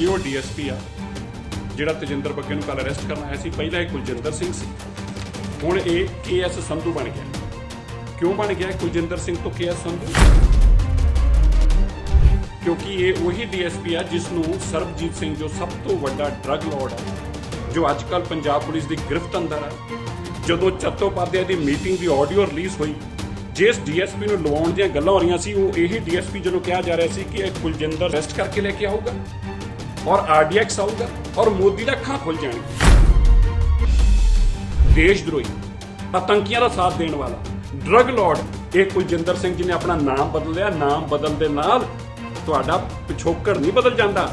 ਇਹ ਉਹ ਡੀਐਸਪੀ ਆ, ਜਿਹੜਾ ਤਜਿੰਦਰ ਬੱਗੇ ਨੂੰ ਕੱਲ ਅਰੈਸਟ ਕਰਨ ਆਇਆ ਸੀ। ਪਹਿਲਾਂ ਇਹ ਕੁਲਜਿੰਦਰ ਸਿੰਘ ਸੀ। ਹੁਣ ਇਹ ਕੇਐਸ ਸੰਧੂ ਬਣ ਗਿਆ। ਕਿਉਂ ਬਣ ਗਿਆ ਕੁਲਜਿੰਦਰ ਸਿੰਘ ਤੋਂ ਕੇਐਸ ਸੰਧੂ? ਕਿਉਂਕਿ ਇਹ ਉਹੀ ਡੀਐਸਪੀ ਆ ਜਿਸ ਨੂੰ ਸਰਬਜੀਤ ਸਿੰਘ ਜੋ ਸਭ ਤੋਂ ਵੱਡਾ ਡਰੱਗ ਲਾਰਡ ਹੈ ਜੋ ਅੱਜ ਕੱਲ ਪੰਜਾਬ ਪੁਲਿਸ ਦੀ ਗ੍ਰਿਫਤ ਅੰਦਰ ਆ, ਜਦੋਂ ਚੱਤੋਪਾਧਿਆ ਦੀ ਮੀਟਿੰਗ ਦੀ ਆਡੀਓ ਰਿਲੀਜ਼ ਹੋਈ, ਜਿਸ ਡੀਐਸਪੀ ਨੂੰ ਲਵਾਉਣ ਦੀਆਂ ਗੱਲਾਂ ਹੋ ਰਹੀਆਂ ਸੀ, ਉਹ ਇਹੀ ਡੀਐਸਪੀ ਜਦੋਂ ਕਿਹਾ ਜਾ ਰਿਹਾ ਸੀ ਕਿ ਇਹ ਕੁਲਜਿੰਦਰ ਅਰੈਸਟ ਕਰਕੇ ਲੈ ਕੇ ਆਊਗਾ। ਔਰ ਆਰਡੀਐਕਸ ਆਊਗਾ ਔਰ ਮੋਦੀ ਦਾ ਅੱਖਾਂ ਖੁੱਲ ਜਾਣਗੀਆਂ। ਦੇਸ਼ ਦਰੋਹੀ ਆਤੰਕੀਆਂ ਦਾ ਸਾਥ ਦੇਣ ਵਾਲਾ ਡਰੱਗ ਲਾਰਡ ਇਹ ਕੁਲਜਿੰਦਰ ਸਿੰਘ ਜੀ ਨੇ ਆਪਣਾ ਨਾਮ ਬਦਲ ਲਿਆ ਨਾਮ ਬਦਲ ਦੇ ਨਾਲ ਤੁਹਾਡਾ ਪਿਛੋਕੜ ਨਹੀਂ ਬਦਲ ਜਾਂਦਾ।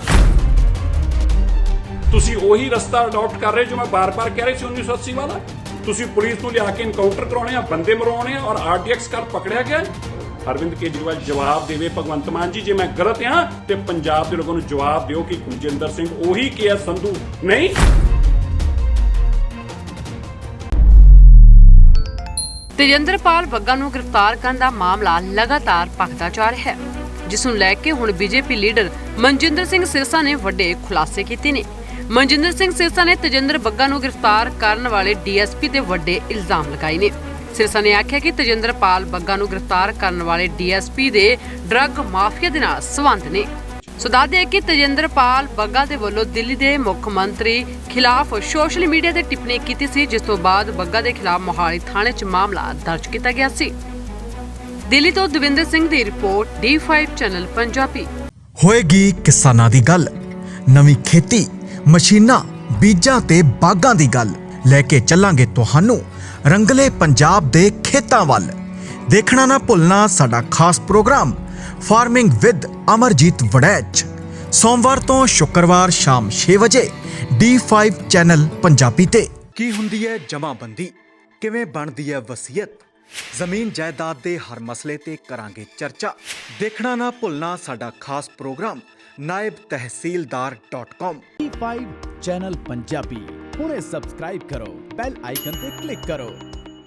ਤੁਸੀਂ ਉਹੀ ਰਸਤਾ ਅਡਾਪਟ ਕਰ ਰਹੇ ਜੋ ਮੈਂ ਬਾਰ-ਬਾਰ ਕਹਿ ਰਹੀ ਸੀ 1980 ਵਾਲਾ? ਤੁਸੀਂ ਪੁਲਿਸ ਨੂੰ ਲਿਆ ਕੇ ਇਨਕਾਊਂਟਰ ਕਰਾਉਣੇ ਆ, ਬੰਦੇ ਮਰਵਾਉਣੇ ਆ ਔਰ ਆਰਡੀਐਕਸ ਕਰ ਪਕੜਿਆ ਗਿਆ ਅਰਵਿੰਦ ਕੇਜਰੀਵਾਲ ਜਵਾਬ ਦੇਵੇ, ਭਗਵੰਤ ਮਾਨ ਜੀ, ਜੇ ਮੈਂ ਗਲਤ ਹਾਂ, ਤੇ ਪੰਜਾਬ ਦੇ ਲੋਕਾਂ ਨੂੰ ਜਵਾਬ ਦਿਓ ਕਿ ਕੁਲਜਿੰਦਰ ਸਿੰਘ ਉਹੀ ਕੇ ਸੰਧੂ ਨਹੀਂ। ਤੇਜਿੰਦਰਪਾਲ ਬੱਗਾ ਨੂੰ ਗ੍ਰਿਫਤਾਰ ਕਰਨ ਦਾ ਮਾਮਲਾ ਲਗਾਤਾਰ ਭਖਦਾ ਜਾ ਰਿਹਾ ਹੈ, ਜਿਸ ਨੂੰ ਲੈ ਕੇ ਹੁਣ ਬੀਜੇਪੀ ਲੀਡਰ ਮਨਜਿੰਦਰ ਸਿੰਘ ਸਿਰਸਾ ਨੇ ਵੱਡੇ ਖੁਲਾਸੇ ਕੀਤੇ ਨੇ। ਮਨਜਿੰਦਰ ਸਿੰਘ ਸਿਰਸਾ ਨੇ ਤੇਜਿੰਦਰ ਬੱਗਾ ਨੂੰ ਗ੍ਰਿਫਤਾਰ ਕਰਨ ਵਾਲੇ ਡੀਐਸਪੀ ਤੇ ਵੱਡੇ ਇਲਜ਼ਾਮ ਲਗਾਏ ਨੇ। ਸਿਰਸਾ ਨੇ ਆਖਿਆ ਕਿ ਤੇਜਿੰਦਰਪਾਲ ਬੱਗਾ ਨੂੰ ਗ੍ਰਿਫਤਾਰ ਕਰਨ ਵਾਲੇ ਡੀਐਸਪੀ ਦੇ ਡਰੱਗ ਮਾਫੀਆ ਦੇ ਨਾਲ ਸੰਬੰਧ ਨੇ। ਸੋ ਦੱਸਦੇ ਕਿ ਤੇਜਿੰਦਰਪਾਲ ਬੱਗਾ ਦੇ ਵੱਲੋਂ ਦਿੱਲੀ ਦੇ ਮੁੱਖ ਮੰਤਰੀ ਖਿਲਾਫ ਸੋਸ਼ਲ ਮੀਡੀਆ ਤੇ ਟਿੱਪਣੀ ਕੀਤੀ ਸੀ, ਜਿਸ ਤੋਂ ਬਾਅਦ ਬੱਗਾ ਦੇ ਖਿਲਾਫ ਮੋਹਾਲੀ ਥਾਣੇ 'ਚ ਮਾਮਲਾ ਦਰਜ ਕੀਤਾ ਗਿਆ ਸੀ। ਦਿੱਲੀ ਤੋਂ ਦਵਿੰਦਰ ਸਿੰਘ ਦੀ ਰਿਪੋਰਟ D5 ਚੈਨਲ ਪੰਜਾਬੀ। ਹੋਏਗੀ ਕਿਸਾਨਾਂ ਦੀ ਗੱਲ, ਨਵੀਂ ਖੇਤੀ, ਮਸ਼ੀਨਾਂ, ਬੀਜਾਂ ਤੇ ਬਾਗਾਂ ਦੀ ਗੱਲ। ਲੈ ਕੇ ਚੱਲਾਂਗੇ ਤੁਹਾਨੂੰ ਰੰਗਲੇ ਪੰਜਾਬ ਦੇ ਖੇਤਾਂ ਵੱਲ। ਦੇਖਣਾ ਨਾ ਭੁੱਲਣਾ ਸਾਡਾ ਖਾਸ programme farming with Amarjeet Waraich. ਸੋਮਵਾਰ ਤੋਂ ਸ਼ੁੱਕਰਵਾਰ ਸ਼ਾਮ 6 ਵਜੇ D5 ਚੈਨਲ ਪੰਜਾਬੀ ਤੇ। ਕੀ ਹੁੰਦੀ ਹੈ ਜਮਾਬੰਦੀ? ਕਿਵੇਂ ਬਣਦੀ ਹੈ ਵਸੀਅਤ? ਜ਼ਮੀਨ ਜਾਇਦਾਦ ਦੇ ਹਰ ਮਸਲੇ ਤੇ ਕਰਾਂਗੇ ਚਰਚਾ। ਦੇਖਣਾ ਨਾ ਭੁੱਲਣਾ ਸਾਡਾ ਖਾਸ programme naibtehsildar.com E5 channel Punjabi. ਹੁਣੇ ਸਬਸਕ੍ਰਾਈਬ ਕਰੋ ਬੈਲ ਆਈਕਨ ਤੇ ਕਲਿੱਕ ਕਰੋ।